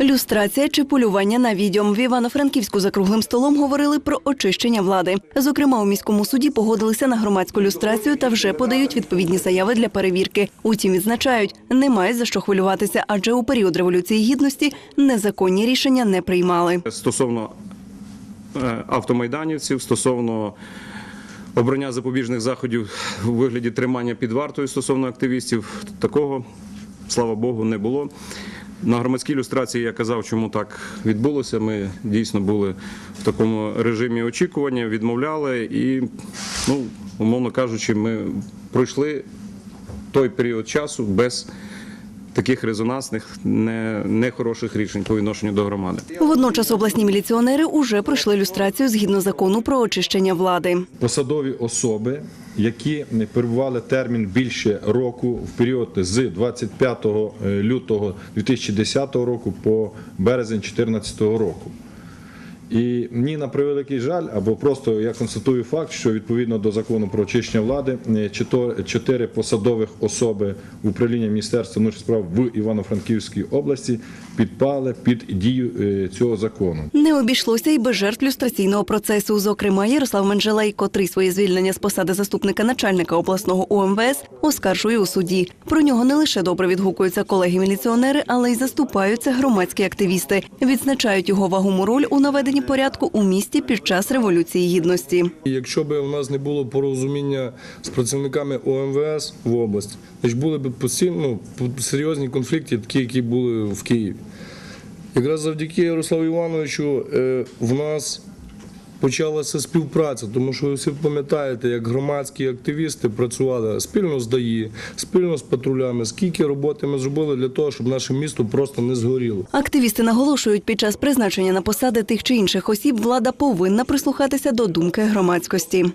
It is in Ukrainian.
Люстрація чи полювання на відьом в Івано-Франківську за круглим столом говорили про очищення влади. Зокрема, у міському суді погодилися на громадську люстрацію та вже подають відповідні заяви для перевірки. Утім, відзначають, немає за що хвилюватися, адже у період революції гідності незаконні рішення не приймали. Стосовно е, автомайданівців, стосовно обрання запобіжних заходів у вигляді тримання під вартою стосовно активістів, такого, слава Богу, не було. На громадській ілюстрації я казав, чому так відбулося. Ми дійсно були в такому режимі очікування, відмовляли і, ну, умовно кажучи, ми пройшли той період часу без таких резонансних, не- нехороших рішень по відношенню до громади. Водночас обласні міліціонери уже пройшли люстрацію згідно закону про очищення влади. посадові особи, які не перебували термін більше року в період з 25 лютого 2010 року по березень 2014 року. І мені на превеликий жаль, або просто я констатую факт, що відповідно до закону про очищення влади е, чотири посадових особи управління Міністерства внутрішніх справ в Івано-Франківській області підпали під дію е, цього закону. Не обійшлося й без жертв люстраційного процесу. Зокрема, Ярослав Менжелей, котрий своє звільнення з посади заступника начальника обласного УМВС оскаржує у суді. Про нього не лише добре відгукуються колеги-міліціонери, але й заступаються громадські активісти. Відзначають його вагому роль у наведенні порядку у місті під час революції гідності. Якщо б у нас не було порозуміння з працівниками ОМВС в області, значить були б постійно ну, серйозні конфлікти, такі, які були в Києві. Якраз завдяки Ярославу Івановичу е, в нас почалася співпраця, тому що ви всі пам'ятаєте, як громадські активісти працювали спільно з ДАІ, спільно з патрулями, скільки роботи ми зробили для того, щоб наше місто просто не згоріло. Активісти наголошують, під час призначення на посади тих чи інших осіб влада повинна прислухатися до думки громадськості.